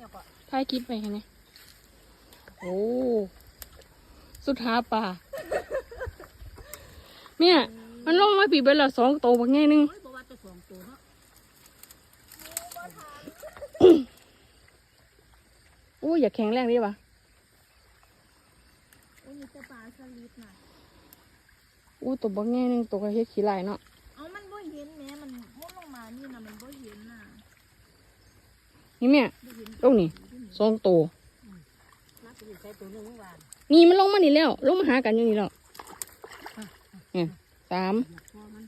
เนี่ยก็ถ่ายคลิปไปไงโอ้สุดท้าป่าเนี่ย มันลงมาปีเบลละสองตัวบางแง่หนึงโอ้ยบอกว่าจะสองตัวเนาะอู้อย่าแข็งแรงดิวะโอ้ยมีแต่ปลาสลิดน่ะอู้ตัวบางแง่หนึงตัวกระเฮ็ดขี้ลายเนาะ เอามันบ่เห็นแหม่มันมุดลงมานี่นะมันบ่เห็นน่ะ นี่แม่บ่เห็นลงนี่สองตัวนี่มันลงมานี่แล้ว ลงมาหากันอยู่นี่แล้วเนี่ยสามพอมัน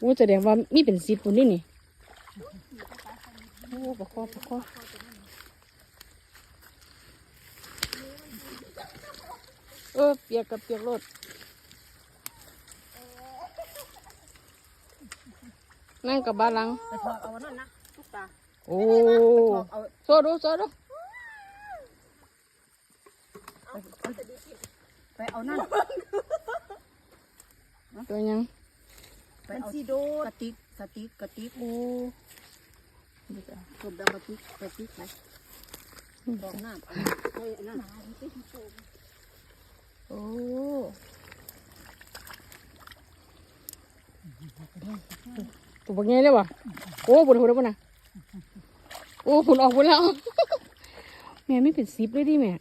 อู้แสดงว่ามีเป็นสิบคนนี่นี่โอ้ปะคอปะคอเออเปียกกับเปียกรถนั่งกับบ้านหลังไปถอดเอาอันนั่นนะ ทุกตาโอ้ถอดเอาโซดูโซดูไปเอานั่นตัวยังไปเอาซีโดกระติกกระติกกระติกโอ้กดดำกระติกกระติกไหนดองน้ำเฮ้ยอันนั่นโอ้ตัวบักไงเลยวะโอ้บุญหุ่นแล้วบุญนะ โอ้หุ่นออกบุญแล้ว แม่ไม่เป็นซิปเลยดิแม่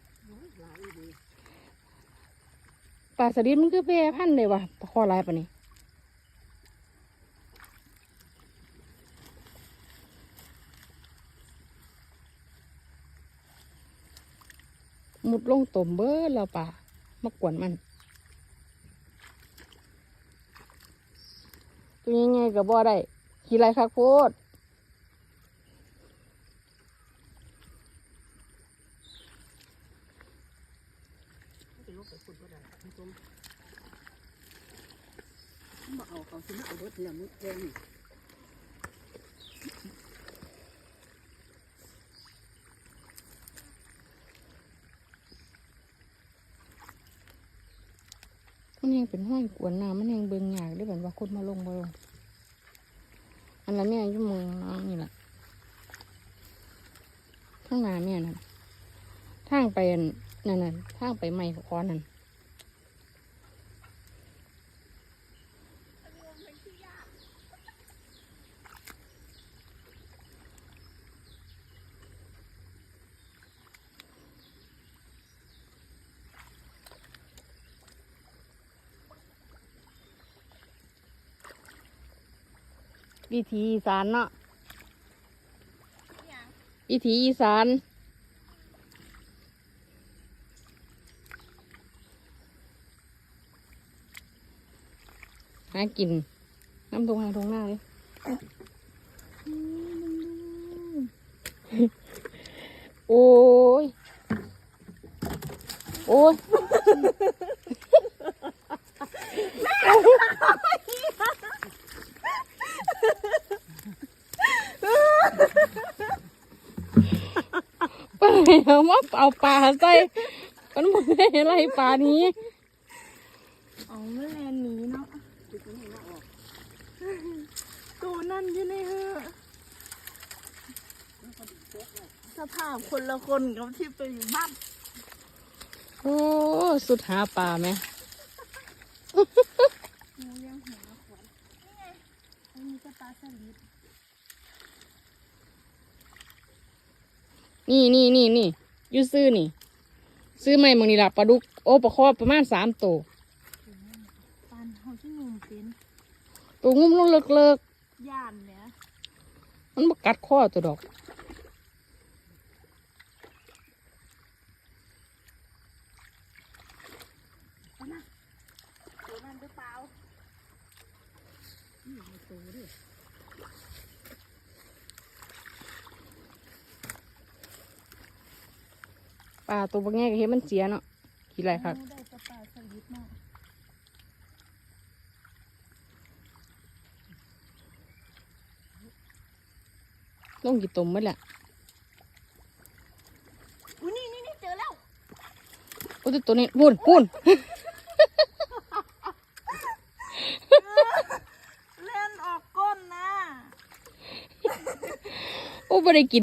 ปลาสลิดมันคือแพร่พันธุ์เลยวะตะคอลายปะนี่มุดลงตมเบิดแล้วป่ามากวนมัน ตัวยังไงกับบ่ได้ขี่ไรคักโพด มาเอาเขาสิมาเอารถเนี่ยมุดแดงมันยังเป็นห้อยกวนน้ำมันยังเบิ่งยากได้แบบว่าคนมาลงมาลง อันละแม่อยุ่มือน้องนี่แหละข้างหน้าแม่นั่นทางไปอั นนั่นน่ะทางไปไม่คอนั่นวิธีอีสานเนาะวิธีอีสาน หากิน น้ำตรงหางตรงหน้าเลยโอ้ย โอ้ยไปเอามาเอาปลาใส่มันหมดได้อะไรปลานี้ เอาแม่แลนห นีเนาะตัวนั่นอยู่ในเหือสภาพคนละคนกับที่ไปอยู่บ้านโอ้สุดหาปลาไหมงูเลี้ยงหัวขวัญนี่ไงมันมีกระปลาสลิดนี่นี่นี่นี่อยูซื้อนี่ ซื้อใหม่บางนี่ละปลาดุกโอ้ปลาคอประมาณสามตัวปานเขาที่ง มเป็นตัวงุ้มลงเลิกเลิกย่านเนี่ยๆมันมากัดคอตัวดอกเอานะตัวนั่นหรือเปล่านี่เอาตัวดิปลาตัวบางแง่ก็เห็นมันเสียเนาะกี่ไรครับ เอาได้กระปลาสลิดเนาะ ลงกี่ตุ่มไม่แหละอุ้ยนี่นี่นี่เจอแล้วโอ้แต่ตัวนี้พูนพูนเล่นออกก้นนะ โอ้ไม่ได้กิน